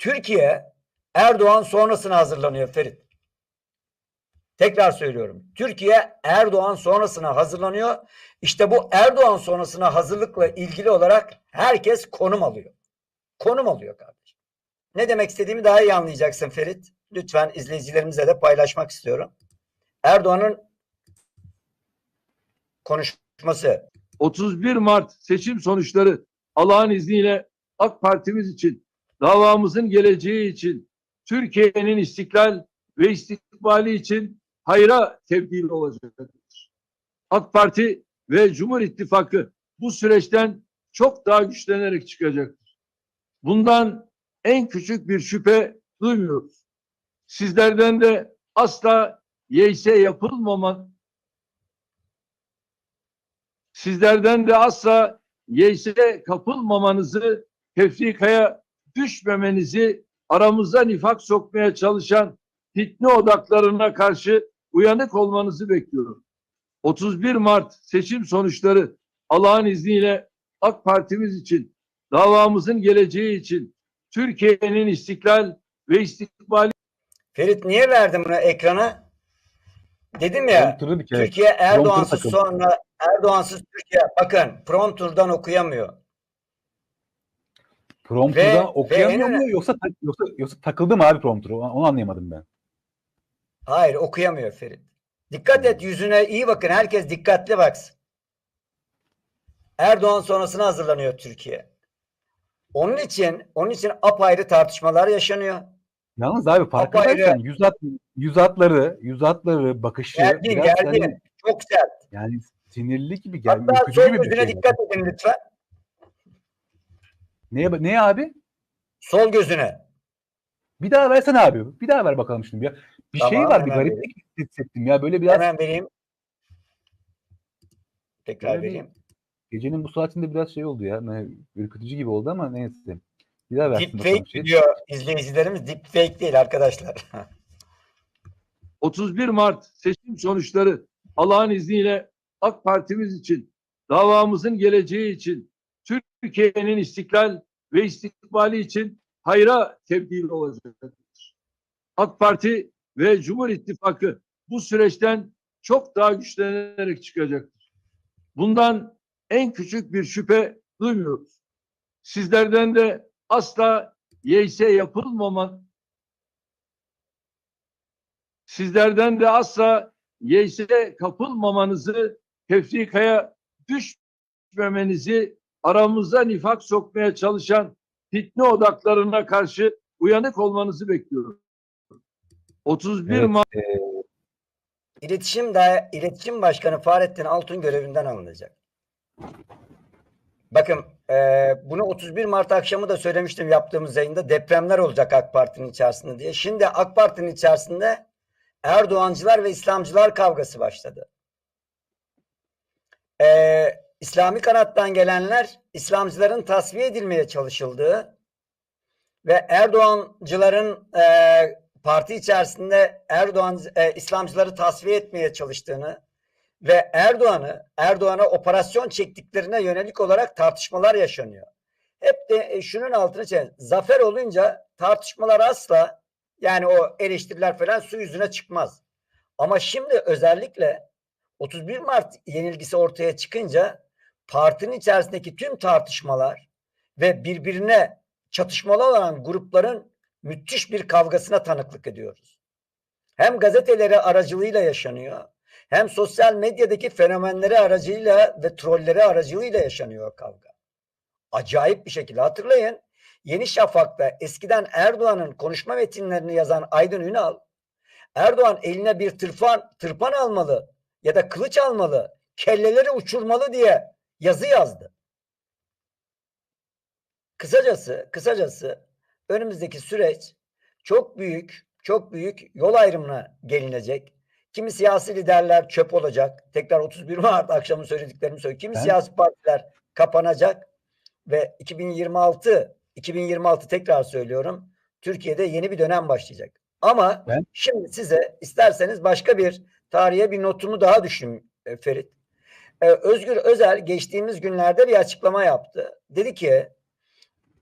Türkiye Erdoğan sonrasına hazırlanıyor Ferit. Tekrar söylüyorum. Türkiye Erdoğan sonrasına hazırlanıyor. İşte bu Erdoğan sonrasına hazırlıkla ilgili olarak herkes konum alıyor. Konum alıyor kardeşim. Ne demek istediğimi daha iyi anlayacaksın Ferit. Lütfen izleyicilerimize de paylaşmak istiyorum. Erdoğan'ın konuşması 31 Mart seçim sonuçları Allah'ın izniyle AK Partimiz için, davamızın geleceği için, Türkiye'nin istiklal ve istikbali için hayra tebdil olacaktır. AK Parti ve Cumhur İttifakı bu süreçten çok daha güçlenerek çıkacaktır. Bundan en küçük bir şüphe duymuyoruz. Sizlerden de asla yeyse yapılmaman sizlerden de asla yeyse kapılmamanızı, tefrikaya düşmemenizi, aramıza nifak sokmaya çalışan fitne odaklarına karşı uyanık olmanızı bekliyorum. 31 Mart seçim sonuçları Allah'ın izniyle AK Partimiz için, davamızın geleceği için, Türkiye'nin istiklal ve istikbali Ferit niye verdim bunu ekrana? Dedim ya. Türkiye Erdoğansız sonra Erdoğansız Türkiye bakın prompterdan okuyamıyor. Prompter'dan Ve- okuyamıyor ve mu yoksa yoksa yoksa takıldı mı abi prompter? Onu anlayamadım ben. Hayır okuyamıyor Ferit. Dikkat et yüzüne iyi bakın herkes dikkatli baksın. Erdoğan sonrasına hazırlanıyor Türkiye. Onun için onun için apayrı tartışmalar yaşanıyor. Yalnız abi farkındaysan yüz at yüz atları, yüz atları bakışı Gergin gergin. hani Çok sert. yani sinirli gibi geldi. Hatta sol gözüne şey. dikkat edin lütfen. Neye, neye abi? Sol gözüne. Bir daha versene abi. Bir daha ver bakalım şimdi ya. Bir Tamam, şey var bir gariplik hissettim ya. Böyle biraz Hemen vereyim. Tekrar Böyle vereyim. gecenin bu saatinde biraz şey oldu ya. Ne, ürkütücü gibi oldu ama neyse. Bir daha versin bakalım Deepfake şey. diyor izleyicilerimiz. Deepfake değil arkadaşlar. 31 Mart seçim sonuçları Allah'ın izniyle AK Partimiz için, davamızın geleceği için, Türkiye'nin istiklal ve istikbali için hayra tebdil olacaktır. AK Parti ve Cumhur İttifakı bu süreçten çok daha güçlenerek çıkacaktır. Bundan en küçük bir şüphe duymuyoruz. Sizlerden de asla yeyse yapılmaman sizlerden de asla yeyse kapılmamanızı, tefrikaya düşmemenizi, aramıza nifak sokmaya çalışan fitne odaklarına karşı uyanık olmanızı bekliyorum. 31 Evet, Mart e, İletişim da İletişim Başkanı Fahrettin Altun görevinden alınacak. Bakın e, bunu 31 Mart akşamı da söylemiştim yaptığımız yayında depremler olacak AK Parti'nin içerisinde diye. Şimdi AK Parti'nin içerisinde Erdoğancılar ve İslamcılar kavgası başladı. E, İslami kanattan gelenler İslamcıların tasfiye edilmeye çalışıldığı ve Erdoğancıların e, parti içerisinde Erdoğan e, İslamcıları tasfiye etmeye çalıştığını ve Erdoğan'ı Erdoğan'a operasyon çektiklerine yönelik olarak tartışmalar yaşanıyor. Hep de e, şunun altını çizelim. Zafer olunca tartışmalar asla yani o eleştiriler falan su yüzüne çıkmaz. Ama şimdi özellikle 31 Mart yenilgisi ortaya çıkınca partinin içerisindeki tüm tartışmalar ve birbirine çatışmalı olan grupların müthiş bir kavgasına tanıklık ediyoruz. Hem gazeteleri aracılığıyla yaşanıyor, hem sosyal medyadaki fenomenleri aracılığıyla ve trolleri aracılığıyla yaşanıyor kavga. Acayip bir şekilde hatırlayın. Yeni Şafak'ta eskiden Erdoğan'ın konuşma metinlerini yazan Aydın Ünal, Erdoğan eline bir tırpan, tırpan almalı ya da kılıç almalı, kelleleri uçurmalı diye yazı yazdı. Kısacası, kısacası önümüzdeki süreç çok büyük, çok büyük yol ayrımına gelinecek. Kimi siyasi liderler çöp olacak. Tekrar 31 Mart akşamı söylediklerimi söylüyorum. Kimi Ben- siyasi partiler kapanacak ve 2026 2026 tekrar söylüyorum. Türkiye'de yeni bir dönem başlayacak. Ama Ben- şimdi size isterseniz başka bir tarihe bir notumu daha düşün e, Ferit. Ee, Özgür Özel geçtiğimiz günlerde bir açıklama yaptı. Dedi ki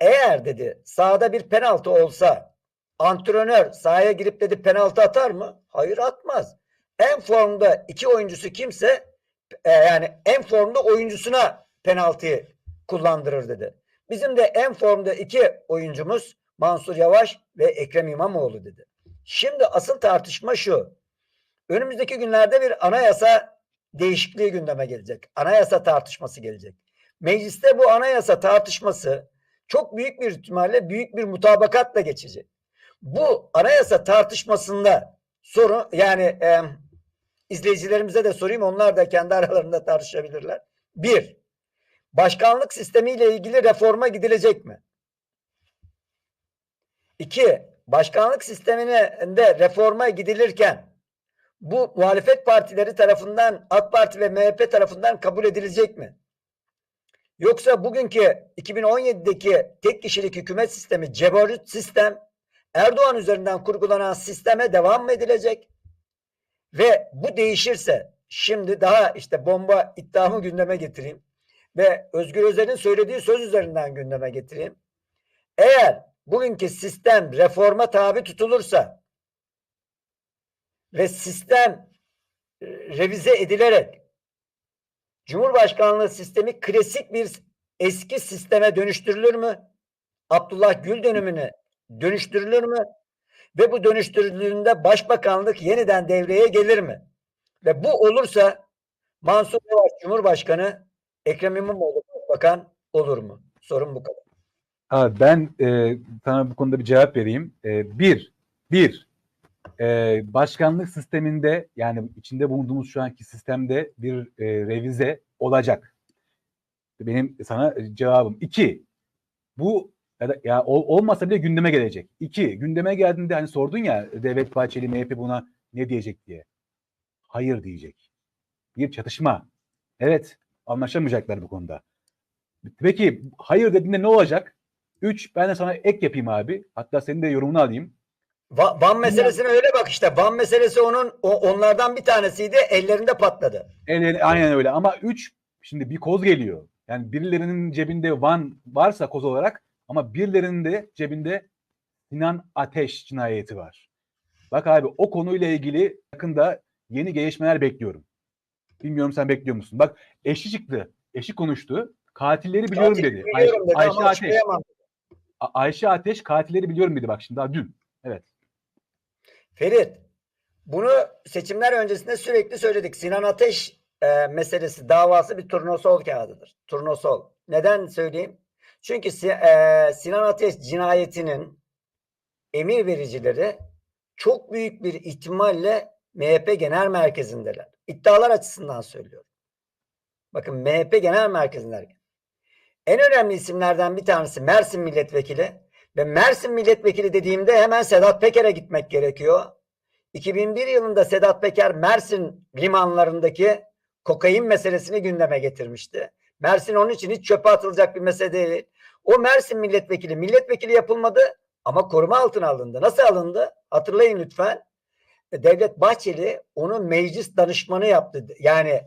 Eğer dedi sahada bir penaltı olsa antrenör sahaya girip dedi penaltı atar mı? Hayır atmaz. En formda iki oyuncusu kimse e, yani en formda oyuncusuna penaltıyı kullandırır dedi. Bizim de en formda iki oyuncumuz Mansur Yavaş ve Ekrem İmamoğlu dedi. Şimdi asıl tartışma şu. Önümüzdeki günlerde bir anayasa değişikliği gündeme gelecek. Anayasa tartışması gelecek. Mecliste bu anayasa tartışması çok büyük bir ihtimalle büyük bir mutabakatla geçecek. Bu anayasa tartışmasında sorun yani e, izleyicilerimize de sorayım onlar da kendi aralarında tartışabilirler. Bir, başkanlık sistemiyle ilgili reforma gidilecek mi? İki, başkanlık sisteminde reforma gidilirken bu muhalefet partileri tarafından AK Parti ve MHP tarafından kabul edilecek mi? Yoksa bugünkü 2017'deki tek kişilik hükümet sistemi cebarut sistem Erdoğan üzerinden kurgulanan sisteme devam mı edilecek? Ve bu değişirse şimdi daha işte bomba iddiamı gündeme getireyim ve Özgür Özel'in söylediği söz üzerinden gündeme getireyim. Eğer bugünkü sistem reforma tabi tutulursa ve sistem e, revize edilerek Cumhurbaşkanlığı sistemi klasik bir eski sisteme dönüştürülür mü? Abdullah Gül dönemine dönüştürülür mü? Ve bu dönüştürüldüğünde başbakanlık yeniden devreye gelir mi? Ve bu olursa Mansur Yavaş Cumhurbaşkanı Ekrem İmamoğlu Başbakan olur mu? Sorun bu kadar. Abi ben e, sana bu konuda bir cevap vereyim. E, bir, bir, e, başkanlık sisteminde yani içinde bulunduğumuz şu anki sistemde bir e, revize olacak. Benim sana cevabım. İki, bu ya, da, ya ol- olmasa bile gündeme gelecek. İki, gündeme geldiğinde hani sordun ya Devlet Bahçeli MHP buna ne diyecek diye. Hayır diyecek. Bir çatışma. Evet, anlaşamayacaklar bu konuda. Peki hayır dediğinde ne olacak? Üç, ben de sana ek yapayım abi. Hatta senin de yorumunu alayım. Va- Van meselesine öyle bak işte. Van meselesi onun o- onlardan bir tanesiydi. Ellerinde patladı. El, aynen öyle ama 3 şimdi bir koz geliyor. Yani birilerinin cebinde Van varsa koz olarak ama birilerinin de cebinde Sinan Ateş cinayeti var. Bak abi o konuyla ilgili yakında yeni gelişmeler bekliyorum. Bilmiyorum sen bekliyor musun? Bak eşi çıktı. Eşi konuştu. Katilleri biliyorum Katil dedi. Ayşe, biliyorum dedi Ayşe Ateş. Ayşe Ateş katilleri biliyorum dedi bak şimdi daha dün. Evet. Ferit, bunu seçimler öncesinde sürekli söyledik. Sinan Ateş e, meselesi, davası bir turnusol kağıdıdır. Turnusol. Neden söyleyeyim? Çünkü e, Sinan Ateş cinayetinin emir vericileri çok büyük bir ihtimalle MHP Genel Merkezi'ndeler. İddialar açısından söylüyorum. Bakın MHP Genel Merkezi'ndeler. En önemli isimlerden bir tanesi Mersin Milletvekili ve Mersin Milletvekili dediğimde hemen Sedat Peker'e gitmek gerekiyor. 2001 yılında Sedat Peker Mersin limanlarındaki kokain meselesini gündeme getirmişti. Mersin onun için hiç çöpe atılacak bir mesele değil. O Mersin milletvekili milletvekili yapılmadı ama koruma altına alındı. Nasıl alındı? Hatırlayın lütfen. Devlet Bahçeli onu meclis danışmanı yaptı. Yani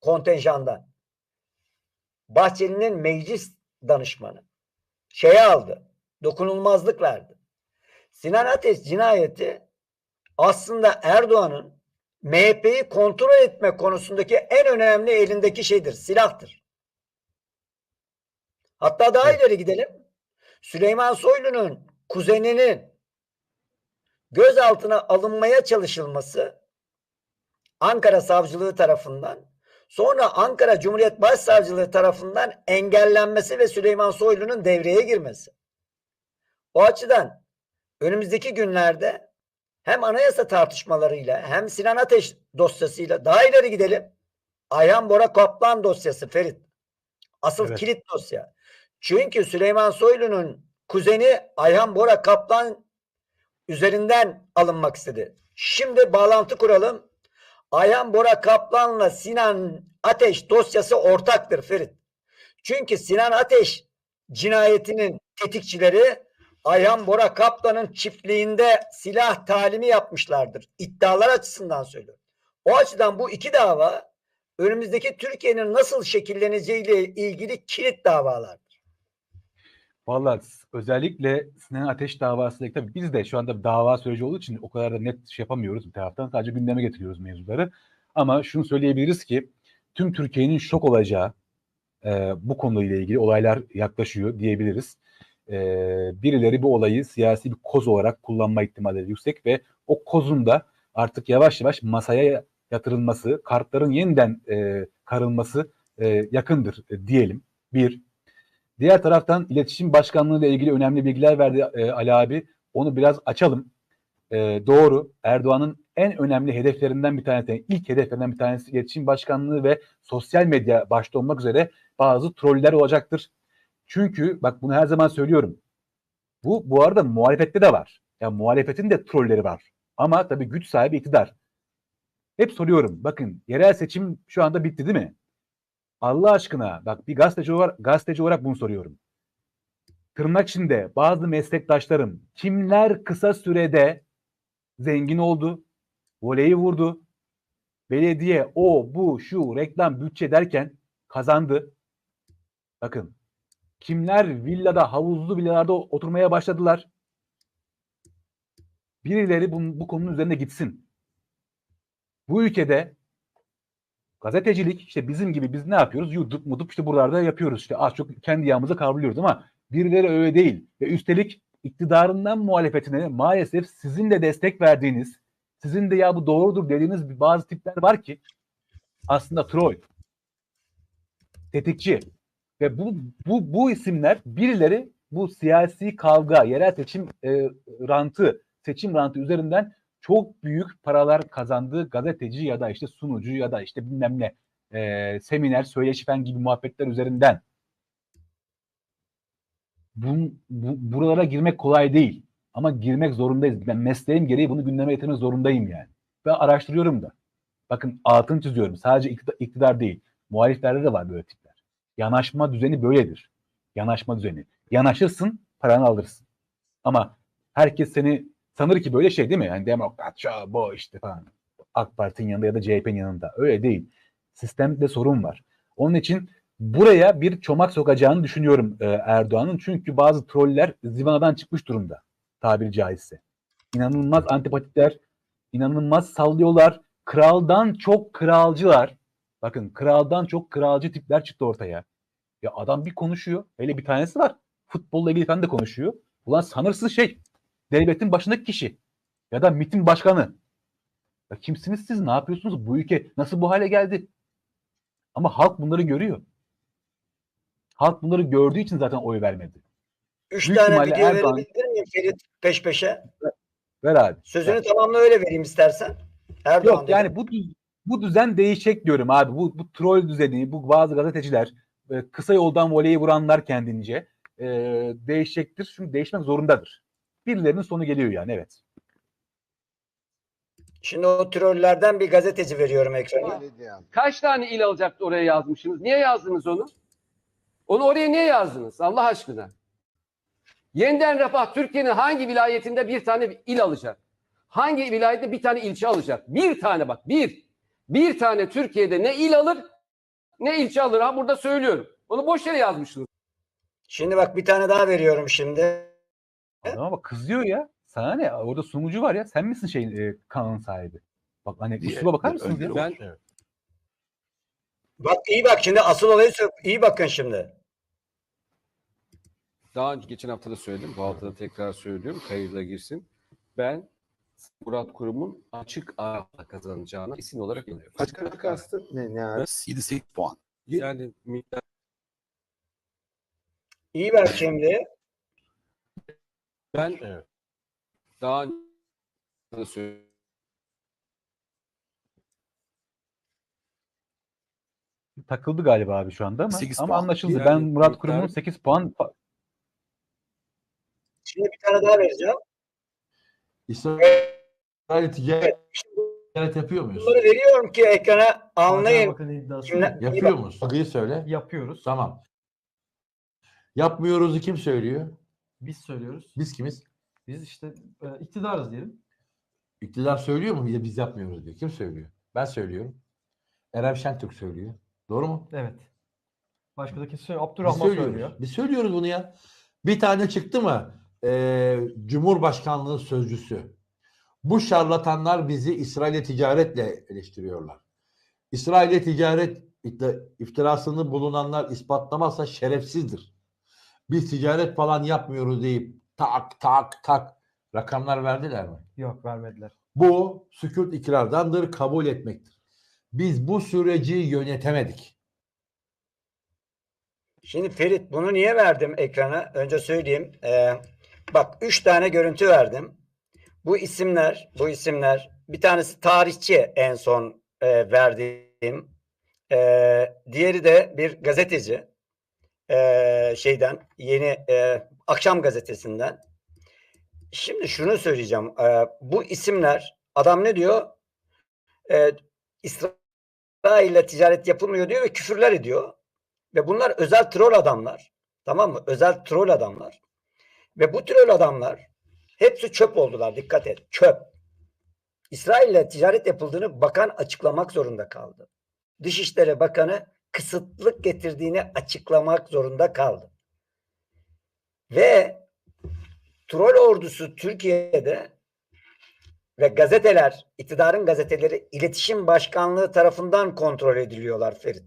kontenjandan. Bahçeli'nin meclis danışmanı. Şeye aldı. Dokunulmazlık verdi. Sinan Ateş cinayeti aslında Erdoğan'ın MHP'yi kontrol etme konusundaki en önemli elindeki şeydir. Silahtır. Hatta daha ileri gidelim. Süleyman Soylu'nun kuzeninin gözaltına alınmaya çalışılması Ankara Savcılığı tarafından sonra Ankara Cumhuriyet Başsavcılığı tarafından engellenmesi ve Süleyman Soylu'nun devreye girmesi. O açıdan önümüzdeki günlerde hem anayasa tartışmalarıyla hem Sinan Ateş dosyasıyla daha ileri gidelim. Ayhan Bora Kaplan dosyası Ferit. Asıl Evet. kilit dosya. Çünkü Süleyman Soylu'nun kuzeni Ayhan Bora Kaplan üzerinden alınmak istedi. Şimdi bağlantı kuralım. Ayhan Bora Kaplan'la Sinan Ateş dosyası ortaktır Ferit. Çünkü Sinan Ateş cinayetinin tetikçileri Ayhan Bora Kaplan'ın çiftliğinde silah talimi yapmışlardır. İddialar açısından söylüyorum. O açıdan bu iki dava önümüzdeki Türkiye'nin nasıl şekilleneceğiyle ilgili kilit davalardır. Vallahi s- özellikle Sinan Ateş davasındaki tabii biz de şu anda dava süreci olduğu için o kadar da net şey yapamıyoruz bir taraftan. Sadece gündeme getiriyoruz mevzuları. Ama şunu söyleyebiliriz ki tüm Türkiye'nin şok olacağı e, bu konuyla ilgili olaylar yaklaşıyor diyebiliriz. E, birileri bu olayı siyasi bir koz olarak kullanma ihtimalleri yüksek ve o kozun da artık yavaş yavaş masaya yatırılması, kartların yeniden e, karılması e, yakındır e, diyelim. Bir. Diğer taraftan iletişim başkanlığı ile ilgili önemli bilgiler verdi e, Ali abi. Onu biraz açalım. E, doğru. Erdoğan'ın en önemli hedeflerinden bir tanesi, ilk hedeflerinden bir tanesi iletişim başkanlığı ve sosyal medya başta olmak üzere bazı troller olacaktır. Çünkü bak bunu her zaman söylüyorum. Bu bu arada muhalefette de var. Yani muhalefetin de trolleri var. Ama tabii güç sahibi iktidar. Hep soruyorum. Bakın yerel seçim şu anda bitti değil mi? Allah aşkına bak bir gazeteci olarak, gazeteci olarak bunu soruyorum. Tırnak içinde bazı meslektaşlarım kimler kısa sürede zengin oldu, voleyi vurdu, belediye o bu şu reklam bütçe derken kazandı. Bakın kimler villada havuzlu villalarda oturmaya başladılar. Birileri bu, bu konunun üzerine gitsin. Bu ülkede gazetecilik işte bizim gibi biz ne yapıyoruz? YouTube, mutup işte buralarda yapıyoruz işte az çok kendi yağımıza kavruluyoruz ama birileri öyle değil. Ve üstelik iktidarından muhalefetine maalesef sizin de destek verdiğiniz, sizin de ya bu doğrudur dediğiniz bazı tipler var ki aslında troll, tetikçi ve bu bu bu isimler birileri bu siyasi kavga, yerel seçim e, rantı, seçim rantı üzerinden çok büyük paralar kazandığı gazeteci ya da işte sunucu ya da işte bilmem ne e, seminer, söyleşi falan gibi muhabbetler üzerinden bu, bu, buralara girmek kolay değil. Ama girmek zorundayız. Ben mesleğim gereği bunu gündeme getirmek zorundayım yani. Ve araştırıyorum da. Bakın altını çiziyorum. Sadece iktidar, iktidar değil. Muhaliflerde de var böyle tipler. Yanaşma düzeni böyledir. Yanaşma düzeni. Yanaşırsın, paranı alırsın. Ama herkes seni sanır ki böyle şey değil mi? Yani demokratça bu işte falan. AK Parti'nin yanında ya da CHP'nin yanında. Öyle değil. Sistemde sorun var. Onun için buraya bir çomak sokacağını düşünüyorum e, Erdoğan'ın. Çünkü bazı troller zivanadan çıkmış durumda tabiri caizse. İnanılmaz antipatikler, inanılmaz sallıyorlar. Kraldan çok kralcılar. Bakın kraldan çok kralcı tipler çıktı ortaya. Ya adam bir konuşuyor. Hele bir tanesi var. Futbolla ilgili falan da konuşuyor. Ulan sanırsın şey devletin başındaki kişi. Ya da MİT'in başkanı. Ya kimsiniz siz? Ne yapıyorsunuz? Bu ülke nasıl bu hale geldi? Ama halk bunları görüyor. Halk bunları gördüğü için zaten oy vermedi. Üç Büyük tane video Erdoğan- verebilir miyim Ferit peş peşe? Ver abi. Sözünü Ver. tamamla öyle vereyim istersen. Erdoğan Yok yani bu bu düzen değişecek diyorum abi. Bu, bu troll düzeni, bu bazı gazeteciler, e, kısa yoldan voleyi vuranlar kendince e, değişecektir. Çünkü değişmek zorundadır. Birilerinin sonu geliyor yani evet. Şimdi o trollerden bir gazeteci veriyorum ekrana. Kaç tane il alacaktı oraya yazmışsınız? Niye yazdınız onu? Onu oraya niye yazdınız Allah aşkına? Yeniden Refah Türkiye'nin hangi vilayetinde bir tane il alacak? Hangi vilayette bir tane ilçe alacak? Bir tane bak bir. Bir tane Türkiye'de ne il alır ne ilçe alır. Ha burada söylüyorum. Onu boş yere yazmışsınız. Şimdi bak bir tane daha veriyorum şimdi. Ama bak kızıyor ya. Sana ne? Orada sunucu var ya. Sen misin şeyin e, kanalın sahibi? Bak hani üsluba bakar mısınız ya? Ben Bak iyi bak şimdi asıl olayı iyi bakın şimdi. daha önce geçen hafta da söyledim. Bu hafta da tekrar söylüyorum. Kayıda girsin. Ben Murat Kurum'un açık ağırlıkla kazanacağına kesin olarak inanıyorum. Kaç kaç kastı? Ne ne abi? 7-8 puan. Yani miktar İyi bak şimdi. Ben Evet. daha söyledim. Takıldı galiba abi şu anda ama, ama puan. anlaşıldı. Yani ben Murat miktar- Kurum'un 8 puan Şimdi bir tane daha vereceğim. İsrail ticaret Şimdi yapıyor muyuz? bunları veriyorum ki ekrana anlayın. Şimdi-. Yapıyor muyuz? Adıyı söyle. Yapıyoruz. Tamam. Yapmıyoruz'u kim söylüyor? Biz söylüyoruz. Biz kimiz? Biz işte e, iktidarız diyelim. İktidar söylüyor mu? De biz yapmıyoruz diyor. Kim söylüyor? Ben söylüyorum. Erem Şentürk söylüyor. Doğru mu? Evet. Başka da kesin söylüyor. Abdurrahman söylüyor. Biz söylüyoruz bunu ya. Bir tane çıktı mı Ee, Cumhurbaşkanlığı sözcüsü. Bu şarlatanlar bizi İsrail'e ticaretle eleştiriyorlar. İsrail'e ticaret ifti- iftirasını bulunanlar ispatlamazsa şerefsizdir. Biz ticaret falan yapmıyoruz deyip tak tak tak rakamlar verdiler mi? Yok vermediler. Bu sükut ikrardandır, kabul etmektir. Biz bu süreci yönetemedik. Şimdi Ferit bunu niye verdim ekrana? Önce söyleyeyim. Ee, bak üç tane görüntü verdim. Bu isimler, bu isimler bir tanesi tarihçi en son e, verdiğim. Ee, diğeri de bir gazeteci. Ee, şeyden yeni e, akşam gazetesinden. Şimdi şunu söyleyeceğim. Ee, bu isimler adam ne diyor? Ee, İsrail'le ticaret yapılmıyor diyor ve küfürler ediyor. Ve bunlar özel troll adamlar. Tamam mı? Özel troll adamlar. Ve bu troll adamlar hepsi çöp oldular. Dikkat et. Çöp. İsrail'le ticaret yapıldığını bakan açıklamak zorunda kaldı. Dışişleri Bakanı kısıtlık getirdiğini açıklamak zorunda kaldı. Ve troll ordusu Türkiye'de ve gazeteler, iktidarın gazeteleri iletişim başkanlığı tarafından kontrol ediliyorlar Ferit.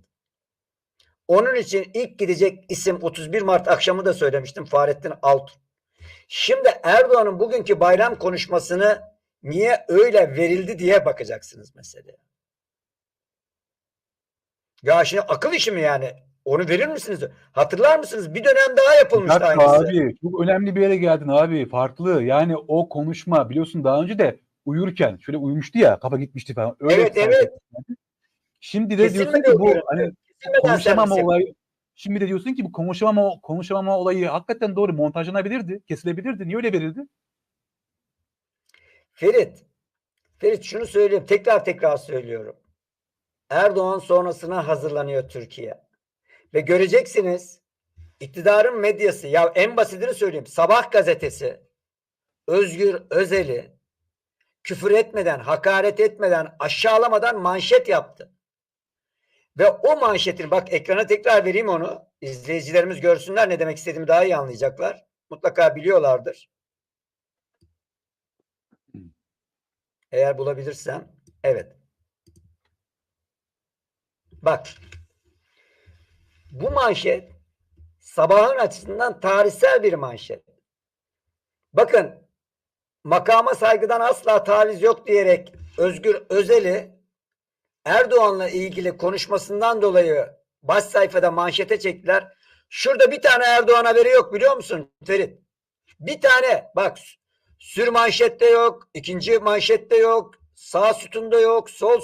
Onun için ilk gidecek isim 31 Mart akşamı da söylemiştim Fahrettin Altun. Şimdi Erdoğan'ın bugünkü bayram konuşmasını niye öyle verildi diye bakacaksınız meseleye. Ya şimdi akıl işi mi yani? Onu verir misiniz? Hatırlar mısınız? Bir dönem daha yapılmıştı dakika aynısı. abi çok önemli bir yere geldin abi farklı yani o konuşma biliyorsun daha önce de uyurken şöyle uyumuştu ya kafa gitmişti falan. Öyle Evet, evet. Şimdi de diyorsun Kesilmedi ki bu hani servisi. olayı şimdi de diyorsun ki bu konuşamama konuşamama olayı hakikaten doğru montajlanabilirdi, kesilebilirdi. Niye öyle verildi? Ferit, Ferit şunu söyleyeyim, tekrar tekrar söylüyorum. Erdoğan sonrasına hazırlanıyor Türkiye. Ve göreceksiniz iktidarın medyası, ya en basitini söyleyeyim, Sabah gazetesi Özgür Özel'i küfür etmeden, hakaret etmeden, aşağılamadan manşet yaptı. Ve o manşetin, bak ekrana tekrar vereyim onu, izleyicilerimiz görsünler ne demek istediğimi daha iyi anlayacaklar. Mutlaka biliyorlardır. Eğer bulabilirsem. Evet. Bak. Bu manşet sabahın açısından tarihsel bir manşet. Bakın makama saygıdan asla taviz yok diyerek Özgür Özel'i Erdoğan'la ilgili konuşmasından dolayı baş sayfada manşete çektiler. Şurada bir tane Erdoğan haberi yok biliyor musun Ferit? Bir tane bak Sür manşette yok, ikinci manşette yok, sağ sütunda yok, sol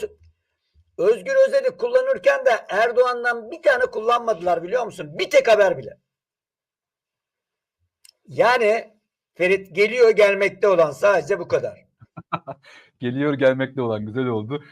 Özgür Özel'i kullanırken de Erdoğan'dan bir tane kullanmadılar biliyor musun? Bir tek haber bile. Yani Ferit geliyor gelmekte olan sadece bu kadar. Geliyor gelmekte olan güzel oldu.